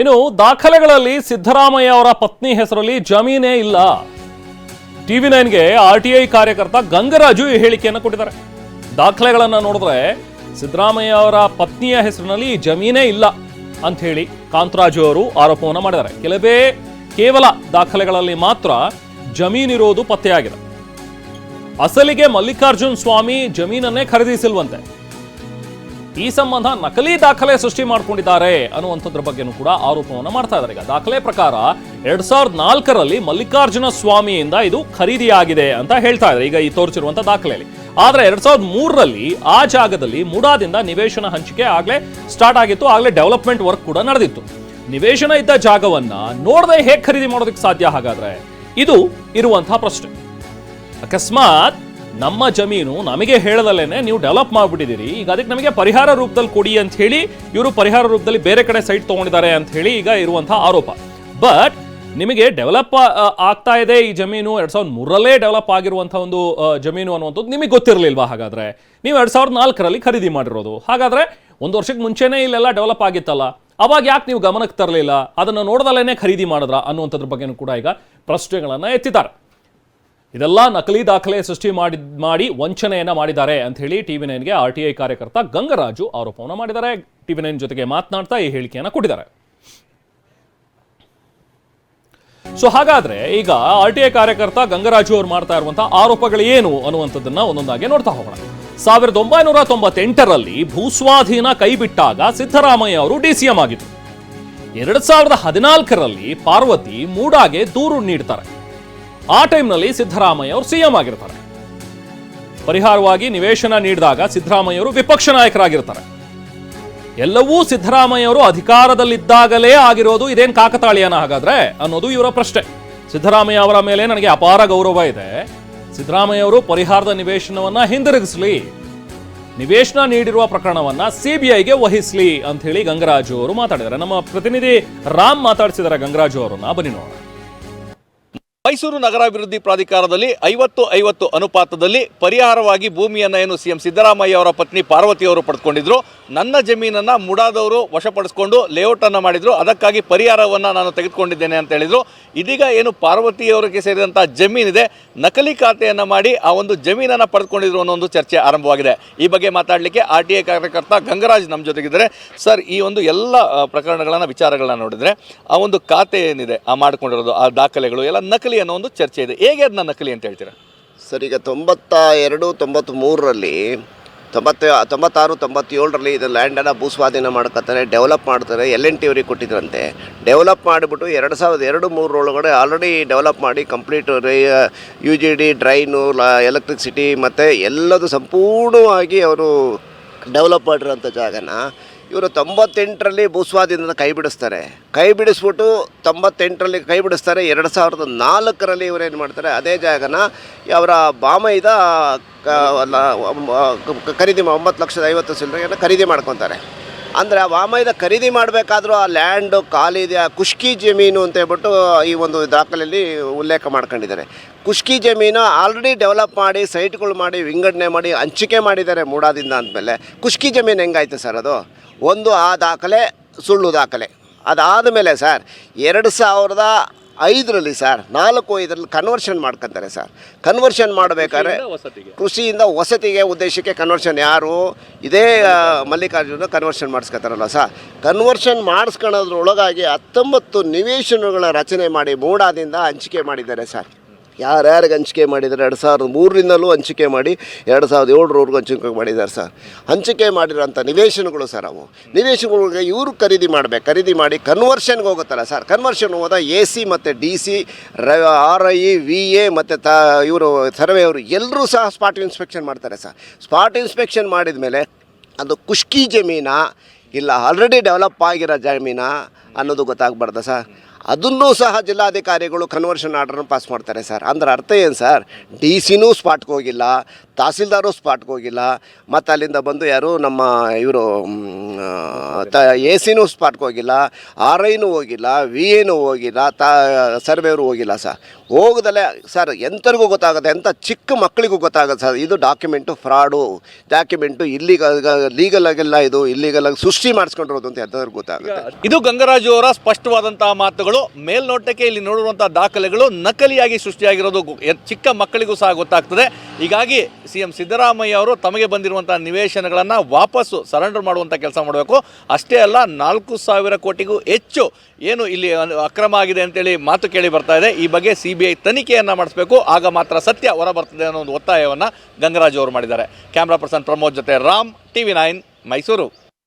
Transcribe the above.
ಇನ್ನು ದಾಖಲೆಗಳಲ್ಲಿ ಸಿದ್ದರಾಮಯ್ಯ ಅವರ ಪತ್ನಿ ಹೆಸರಲ್ಲಿ ಜಮೀನೇ ಇಲ್ಲ. ಟಿವಿ ನೈನ್ಗೆ ಆರ್ ಟಿ ಐ ಕಾರ್ಯಕರ್ತ ಗಂಗರಾಜು ಈ ಹೇಳಿಕೆಯನ್ನು ಕೊಟ್ಟಿದ್ದಾರೆ. ದಾಖಲೆಗಳನ್ನು ನೋಡಿದ್ರೆ ಸಿದ್ದರಾಮಯ್ಯ ಅವರ ಪತ್ನಿಯ ಹೆಸರಿನಲ್ಲಿ ಜಮೀನೇ ಇಲ್ಲ ಅಂತ ಹೇಳಿ ಕಾಂತರಾಜು ಅವರು ಆರೋಪವನ್ನು ಮಾಡಿದ್ದಾರೆ. ಕೆಲವೇ ಕೇವಲ ದಾಖಲೆಗಳಲ್ಲಿ ಮಾತ್ರ ಜಮೀನಿರೋದು ಪತ್ತೆಯಾಗಿದೆ. ಅಸಲಿಗೆ ಮಲ್ಲಿಕಾರ್ಜುನ್ ಸ್ವಾಮಿ ಜಮೀನನ್ನೇ ಖರೀದಿಸಿಲ್ವಂತೆ. ಈ ಸಂಬಂಧ ನಕಲಿ ದಾಖಲೆ ಸೃಷ್ಟಿ ಮಾಡ್ಕೊಂಡಿದ್ದಾರೆ ಅನ್ನುವಂಥದ್ರ ಬಗ್ಗೆನೂ ಕೂಡ ಆರೋಪವನ್ನು ಮಾಡ್ತಾ ಇದ್ದಾರೆ ಈಗ ದಾಖಲೆ ಪ್ರಕಾರ ಎರಡ್ ಸಾವಿರದ ನಾಲ್ಕರಲ್ಲಿ ಮಲ್ಲಿಕಾರ್ಜುನ ಸ್ವಾಮಿಯಿಂದ ಇದು ಖರೀದಿಯಾಗಿದೆ ಅಂತ ಹೇಳ್ತಾ ಇದ್ದಾರೆ ಈಗ ಈ ತೋರಿಸಿರುವಂತ ದಾಖಲೆಯಲ್ಲಿ. ಆದ್ರೆ ಎರಡ್ ಸಾವಿರದ ಮೂರರಲ್ಲಿ ಆ ಜಾಗದಲ್ಲಿ ಮುಡಾದಿಂದ ನಿವೇಶನ ಹಂಚಿಕೆ ಆಗ್ಲೇ ಸ್ಟಾರ್ಟ್ ಆಗಿತ್ತು. ಆಗ್ಲೇ ಡೆವಲಪ್ಮೆಂಟ್ ವರ್ಕ್ ಕೂಡ ನಡೆದಿತ್ತು. ನಿವೇಶನ ಇದ್ದ ಜಾಗವನ್ನ ನೋಡದೆ ಹೇಗೆ ಖರೀದಿ ಮಾಡೋದಕ್ಕೆ ಸಾಧ್ಯ ಹಾಗಾದ್ರೆ? ಇದು ಇರುವಂತಹ ಪ್ರಶ್ನೆ. ಅಕಸ್ಮಾತ್ ನಮ್ಮ ಜಮೀನು ನಮಗೆ ಹೇಳದಲ್ಲೇನೆ ನೀವು ಡೆವಲಪ್ ಮಾಡ್ಬಿಟ್ಟಿದ್ದೀರಿ. ಈಗ ಅದಕ್ಕೆ ನಮಗೆ ಪರಿಹಾರ ರೂಪದಲ್ಲಿ ಕೊಡಿ ಅಂತ ಹೇಳಿ ಇವರು ಪರಿಹಾರ ರೂಪದಲ್ಲಿ ಬೇರೆ ಕಡೆ ಸೈಟ್ ತಗೊಂಡಿದ್ದಾರೆ ಅಂತ ಹೇಳಿ ಈಗ ಇರುವಂತಹ ಆರೋಪ. ಬಟ್ ನಿಮಗೆ ಡೆವಲಪ್ ಆಗ್ತಾ ಇದೆ ಈ ಜಮೀನು ಎರಡ್ ಸಾವಿರದ ಮೂರಲ್ಲೇ ಡೆವಲಪ್ ಆಗಿರುವಂಥ ಒಂದು ಜಮೀನು ಅನ್ನುವಂಥದ್ದು ನಿಮಗೆ ಗೊತ್ತಿರಲಿಲ್ವಾ? ಹಾಗಾದ್ರೆ ನೀವು ಎರಡ್ ಸಾವಿರದ ನಾಲ್ಕರಲ್ಲಿ ಖರೀದಿ ಮಾಡಿರೋದು. ಹಾಗಾದ್ರೆ ಒಂದು ವರ್ಷಕ್ಕೆ ಮುಂಚೆನೇ ಇಲ್ಲೆಲ್ಲ ಡೆವಲಪ್ ಆಗಿತ್ತಲ್ಲ. ಅವಾಗ ಯಾಕೆ ನೀವು ಗಮನಕ್ಕೆ ತರಲಿಲ್ಲ? ಅದನ್ನು ನೋಡ್ದಲ್ಲೇ ಖರೀದಿ ಮಾಡಿದ್ರ ಅನ್ನುವಂಥದ್ರ ಬಗ್ಗೆನೂ ಕೂಡ ಈಗ ಪ್ರಶ್ನೆಗಳನ್ನು ಎತ್ತಿದ್ದಾರೆ. ಇದೆಲ್ಲ ನಕಲಿ ದಾಖಲೆ ಸೃಷ್ಟಿ ಮಾಡಿ ಮಾಡಿ ವಂಚನೆಯನ್ನ ಮಾಡಿದ್ದಾರೆ ಅಂತ ಹೇಳಿ ಟಿವಿ ನೈನ್ಗೆ ಆರ್ ಟಿ ಐ ಕಾರ್ಯಕರ್ತ ಗಂಗರಾಜು ಆರೋಪವನ್ನು ಮಾಡಿದ್ದಾರೆ. ಟಿವಿ ನೈನ್ ಜೊತೆಗೆ ಮಾತನಾಡ್ತಾ ಈ ಹೇಳಿಕೆಯನ್ನು ಕೊಟ್ಟಿದ್ದಾರೆ. ಸೊ ಹಾಗಾದ್ರೆ ಈಗ ಆರ್ ಟಿ ಐ ಕಾರ್ಯಕರ್ತ ಗಂಗರಾಜು ಅವರು ಮಾಡ್ತಾ ಇರುವಂತಹ ಆರೋಪಗಳು ಏನು ಅನ್ನುವಂಥದ್ದನ್ನ ಒಂದೊಂದಾಗಿ ನೋಡ್ತಾ ಹೋಗೋಣ. ಸಾವಿರದ ಒಂಬೈನೂರ ತೊಂಬತ್ತೆಂಟರಲ್ಲಿ ಭೂಸ್ವಾಧೀನ ಕೈಬಿಟ್ಟಾಗ ಸಿದ್ದರಾಮಯ್ಯ ಅವರು ಡಿ ಸಿ ಎಂ ಆಗಿದ್ರು. ಎರಡ್ ಸಾವಿರದ ಹದಿನಾಲ್ಕರಲ್ಲಿ ಪಾರ್ವತಿ ಮೂಡಾಗೆ ದೂರು ನೀಡ್ತಾರೆ. ಆ ಟೈಮ್ನಲ್ಲಿ ಸಿದ್ದರಾಮಯ್ಯ ಅವರು ಸಿಎಂ ಆಗಿರ್ತಾರೆ. ಪರಿಹಾರವಾಗಿ ನಿವೇಶನ ನೀಡಿದಾಗ ಸಿದ್ದರಾಮಯ್ಯ ಅವರು ವಿಪಕ್ಷ ನಾಯಕರಾಗಿರ್ತಾರೆ. ಎಲ್ಲವೂ ಸಿದ್ದರಾಮಯ್ಯ ಅವರು ಅಧಿಕಾರದಲ್ಲಿದ್ದಾಗಲೇ ಆಗಿರೋದು ಇದೇನು ಕಾಕತಾಳಿಯನ ಹಾಗಾದ್ರೆ ಅನ್ನೋದು ಇವರ ಪ್ರಶ್ನೆ. ಸಿದ್ದರಾಮಯ್ಯ ಅವರ ಮೇಲೆ ನನಗೆ ಅಪಾರ ಗೌರವ ಇದೆ. ಸಿದ್ದರಾಮಯ್ಯ ಅವರು ಪರಿಹಾರದ ನಿವೇಶನವನ್ನ ಹಿಂದಿರುಗಿಸಲಿ. ನಿವೇಶನ ನೀಡಿರುವ ಪ್ರಕರಣವನ್ನ ಸಿಬಿಐಗೆ ವಹಿಸ್ಲಿ ಅಂತ ಹೇಳಿ ಗಂಗರಾಜು ಅವರು ಮಾತಾಡಿದ್ದಾರೆ. ನಮ್ಮ ಪ್ರತಿನಿಧಿ ರಾಮ್ ಮಾತಾಡಿಸಿದ್ದಾರೆ ಗಂಗರಾಜು ಅವರನ್ನ. ಬನ್ನಿ ನೋಡೋಣ. ಮೈಸೂರು ನಗರಾಭಿವೃದ್ಧಿ ಪ್ರಾಧಿಕಾರದಲ್ಲಿ ಐವತ್ತು ಐವತ್ತು ಅನುಪಾತದಲ್ಲಿ ಪರಿಹಾರವಾಗಿ ಭೂಮಿಯನ್ನು ಏನು ಸಿ ಎಂ ಸಿದ್ದರಾಮಯ್ಯ ಅವರ ಪತ್ನಿ ಪಾರ್ವತಿ ಅವರು ಪಡೆದುಕೊಂಡಿದ್ರು ನನ್ನ ಜಮೀನನ್ನು ಮುಡಾದವರು ವಶಪಡಿಸಿಕೊಂಡು ಲೇಔಟನ್ನು ಮಾಡಿದರು. ಅದಕ್ಕಾಗಿ ಪರಿಹಾರವನ್ನು ನಾನು ತೆಗೆದುಕೊಂಡಿದ್ದೇನೆ ಅಂತ ಹೇಳಿದರು. ಇದೀಗ ಏನು ಪಾರ್ವತಿಯವರಿಗೆ ಸೇರಿದಂಥ ಜಮೀನಿದೆ. ನಕಲಿ ಖಾತೆಯನ್ನು ಮಾಡಿ ಆ ಒಂದು ಜಮೀನನ್ನು ಪಡೆದುಕೊಂಡಿದ್ರು ಅನ್ನೋ ಒಂದು ಚರ್ಚೆ ಆರಂಭವಾಗಿದೆ. ಈ ಬಗ್ಗೆ ಮಾತಾಡಲಿಕ್ಕೆ ಆರ್ ಟಿ ಐ ಕಾರ್ಯಕರ್ತ ಗಂಗರಾಜ್ ನಮ್ಮ ಜೊತೆಗಿದ್ದಾರೆ. ಸರ್, ಈ ಒಂದು ಎಲ್ಲ ಪ್ರಕರಣಗಳನ್ನು, ವಿಚಾರಗಳನ್ನ ನೋಡಿದರೆ ಆ ಒಂದು ಖಾತೆ ಏನಿದೆ? ಆ, ಮಾಡಿಕೊಂಡಿರೋದು, ಆ ದಾಖಲೆಗಳು, ಎಲ್ಲ ನಕಲಿ ಅನ್ನೋ ಒಂದು ಚರ್ಚೆ ಇದೆ. ಹೇಗೆ ಅದನ್ನ ನಕಲಿ ಅಂತ ಹೇಳ್ತೀರಾ? ಸರ್, ಈಗ ತೊಂಬತ್ತ ಎರಡು ತೊಂಬತ್ತ್ ಮೂರರಲ್ಲಿ ತೊಂಬತ್ತ, ತೊಂಬತ್ತಾರು, ತೊಂಬತ್ತೇಳರಲ್ಲಿ ಇದು ಲ್ಯಾಂಡನ್ನು ಭೂಸ್ವಾಧೀನ ಮಾಡ್ಕೊತಾರೆ ಡೆವಲಪ್ ಮಾಡ್ತಾರೆ ಎಲ್ ಎನ್ ಟಿ ಅವ್ರಿಗೆ ಕೊಟ್ಟಿದ್ರಂತೆ. ಡೆವಲಪ್ ಮಾಡಿಬಿಟ್ಟು ಎರಡು ಸಾವಿರದ ಎರಡು ಮೂರರೊಳಗಡೆ ಆಲ್ರೆಡಿ ಡೆವಲಪ್ ಮಾಡಿ complete U G D drain electricity ಮತ್ತು ಎಲ್ಲದು ಸಂಪೂರ್ಣವಾಗಿ ಅವರು ಡೆವಲಪ್ ಮಾಡಿರೋಂಥ ಜಾಗನ ಇವರು ತೊಂಬತ್ತೆಂಟರಲ್ಲಿ ಭೂಸ್ವಾಧೀನದ ಕೈ ಬಿಡಿಸ್ತಾರೆ. ಕೈ ಬಿಡಿಸ್ಬಿಟ್ಟು ತೊಂಬತ್ತೆಂಟರಲ್ಲಿ ಕೈ ಬಿಡಿಸ್ತಾರೆ. ಎರಡು ಸಾವಿರದ ನಾಲ್ಕರಲ್ಲಿ ಇವರೇನು ಮಾಡ್ತಾರೆ, ಅದೇ ಜಾಗನ ಅವರ ಬಾಮೈದ ಖರೀದಿ ಒಂಬತ್ತು ಲಕ್ಷದ ಐವತ್ತು ಸಿಲ್ಲರೆಯನ್ನು ಖರೀದಿ ಮಾಡ್ಕೊತಾರೆ. ಅಂದರೆ ಆ ವಾಮೈದ ಖರೀದಿ ಮಾಡಬೇಕಾದ್ರೂ ಆ ಲ್ಯಾಂಡು ಖಾಲಿದೆ ಆ ಕುಷ್ಕಿ ಜಮೀನು ಅಂತ ಹೇಳ್ಬಿಟ್ಟು ಈ ಒಂದು ದಾಖಲೆಯಲ್ಲಿ ಉಲ್ಲೇಖ ಮಾಡ್ಕೊಂಡಿದ್ದಾರೆ. ಕುಷ್ಕಿ ಜಮೀನು ಆಲ್ರೆಡಿ ಡೆವಲಪ್ ಮಾಡಿ, ಸೈಟ್ಗಳು ಮಾಡಿ, ವಿಂಗಡಣೆ ಮಾಡಿ, ಹಂಚಿಕೆ ಮಾಡಿದ್ದಾರೆ ಮೂಡಾದಿಂದ ಅಂದಮೇಲೆ. ಕುಷ್ಕಿ ಜಮೀನು ಹೆಂಗಾಯ್ತು ಸರ್ ಅದು? ಒಂದು ಆ ದಾಖಲೆ ಸುಳ್ಳು ದಾಖಲೆ. ಅದಾದ ಮೇಲೆ ಸರ್ ಎರಡು ಸಾವಿರದ ಐದರಲ್ಲಿ ಸರ್ ನಾಲ್ಕು ಐದರಲ್ಲಿ ಕನ್ವರ್ಷನ್ ಮಾಡ್ಕೊತಾರೆ ಸರ್ ಕನ್ವರ್ಷನ್ ಮಾಡಬೇಕಾದ್ರೆ ಕೃಷಿಯಿಂದ ವಸತಿಗೆ. ಉದ್ದೇಶಕ್ಕೆ ಕನ್ವರ್ಷನ್ ಯಾರು? ಇದೇ ಮಲ್ಲಿಕಾರ್ಜುನ ಕನ್ವರ್ಷನ್ ಮಾಡಿಸ್ಕೊತಾರಲ್ಲ ಸರ್ ಕನ್ವರ್ಷನ್ ಮಾಡಿಸ್ಕೊಳ್ಳೋದ್ರೊಳಗಾಗಿ ಹತ್ತೊಂಬತ್ತು ನಿವೇಶನಗಳ ರಚನೆ ಮಾಡಿ ಮೂಡಾದಿಂದ ಹಂಚಿಕೆ ಮಾಡಿದ್ದಾರೆ ಸರ್ ಯಾರ್ಯಾರಿಗೆ ಹಂಚಿಕೆ ಮಾಡಿದ್ದಾರೆ? ಎರಡು ಸಾವಿರದ ಮೂರರಿಂದಲೂ ಹಂಚಿಕೆ ಮಾಡಿ, ಎರಡು ಸಾವಿರದ ಏಳರವರೆಗೂ ಹಂಚಿಕೆ ಮಾಡಿದ್ದಾರೆ ಸರ್. ಹಂಚಿಕೆ ಮಾಡಿರೋಂಥ ನಿವೇಶನಗಳು ಸರ್ ಅವು. ನಿವೇಶನಗಳಿಗೆ ಇವರು ಖರೀದಿ ಮಾಡಬೇಕು. ಖರೀದಿ ಮಾಡಿ ಕನ್ವರ್ಷನ್ಗೆ ಹೋಗುತ್ತಲ್ಲ ಸರ್. ಕನ್ವರ್ಷನ್ ಹೋದ ಎ ಸಿ ಮತ್ತು D C R I, V A ಮತ್ತು ತ, ಇವರು ಸರ್ವೆ ಅವರು ಎಲ್ಲರೂ ಸಹ ಸ್ಪಾಟ್ ಇನ್ಸ್ಪೆಕ್ಷನ್ ಮಾಡ್ತಾರೆ ಸರ್. ಸ್ಪಾಟ್ ಇನ್ಸ್ಪೆಕ್ಷನ್ ಮಾಡಿದ ಮೇಲೆ ಅದು ಖುಷ್ಕಿ ಜಮೀನಾ ಇಲ್ಲ, ಆಲ್ರೆಡಿ ಡೆವಲಪ್ ಆಗಿರೋ ಜಮೀನ ಅನ್ನೋದು ಗೊತ್ತಾಗ್ಬಾರ್ದ ಸರ್. ಅದನ್ನೂ ಸಹ ಜಿಲ್ಲಾಧಿಕಾರಿಗಳು ಕನ್ವರ್ಷನ್ ಆರ್ಡರ್ನ ಪಾಸ್ ಮಾಡ್ತಾರೆ ಸರ್. ಅಂದ್ರೆ ಅರ್ಥ ಏನು ಸರ್? ಡಿ ಸಿನೂ ಸ್ಪಾಟ್ಗೆ ಹೋಗಿಲ್ಲ. ತಹಸೀಲ್ದಾರು ಸ್ಪಾಟ್ಗೆ ಹೋಗಿಲ್ಲ. ಮತ್ತು ಅಲ್ಲಿಂದ ಬಂದು ಯಾರು ನಮ್ಮ ಇವರು ತ ಎ ಸಿನೂ ಸ್ಪಾಟ್ಗೆ ಹೋಗಿಲ್ಲ ಆರ್ ಐನೂ ಹೋಗಿಲ್ಲ ವಿ ಎನೂ ಹೋಗಿಲ್ಲ, ತ ಸರ್ವೇರು ಹೋಗಿಲ್ಲ ಸರ್. ಹೋಗದಲ್ಲೇ ಸರ್ ಎಂಥರಿಗೂ ಗೊತ್ತಾಗುತ್ತೆ ಎಂಥ ಚಿಕ್ಕ ಮಕ್ಕಳಿಗೂ ಗೊತ್ತಾಗುತ್ತೆ ಸರ್. ಇದು document fraud, document illegal legal ಆಗಿಲ್ಲ ಇದು, ಇಲ್ಲಿಗಲ್ ಆಗಿ ಸೃಷ್ಟಿ ಮಾಡಿಸ್ಕೊಂಡಿರೋದು ಅಂತ ಎಲ್ಲರಿಗೂ ಗೊತ್ತಾಗುತ್ತೆ. ಇದು ಗಂಗರಾಜು ಅವರ ಸ್ಪಷ್ಟವಾದಂತಹ ಮಾತುಗಳು. ಮೇಲ್ನೋಟಕ್ಕೆ ಇಲ್ಲಿ ನೋಡಿರುವಂತಹ ದಾಖಲೆಗಳು ನಕಲಿಯಾಗಿ ಸೃಷ್ಟಿಯಾಗಿರೋದು ಚಿಕ್ಕ ಮಕ್ಕಳಿಗೂ ಸಹ ಗೊತ್ತಾಗ್ತದೆ. ಹೀಗಾಗಿ ಸಿ ಎಂ ಸಿದ್ದರಾಮಯ್ಯ ಅವರು ತಮಗೆ ಬಂದಿರುವಂಥ ನಿವೇಶನಗಳನ್ನು ವಾಪಸ್ಸು ಸರೆಂಡರ್ ಮಾಡುವಂಥ ಕೆಲಸ ಮಾಡಬೇಕು. ಅಷ್ಟೇ ಅಲ್ಲ, ನಾಲ್ಕು ಸಾವಿರ ಕೋಟಿಗೂ ಹೆಚ್ಚು ಏನು ಇಲ್ಲಿ ಅಕ್ರಮ ಆಗಿದೆ ಅಂತೇಳಿ ಮಾತು ಕೇಳಿ ಬರ್ತಾ ಇದೆ. ಈ ಬಗ್ಗೆ ಸಿ ಬಿ ಐ ತನಿಖೆಯನ್ನು ಮಾಡಿಸಬೇಕು. ಆಗ ಮಾತ್ರ ಸತ್ಯ ಹೊರ ಬರ್ತದೆ ಅನ್ನೋ ಒಂದು ಒತ್ತಾಯವನ್ನು ಗಂಗರಾಜು ಅವರು ಮಾಡಿದ್ದಾರೆ. ಕ್ಯಾಮ್ರಾ ಪರ್ಸನ್ ಪ್ರಮೋದ್ ಜೊತೆ ರಾಮ್, ಟಿವಿ ನೈನ್, ಮೈಸೂರು.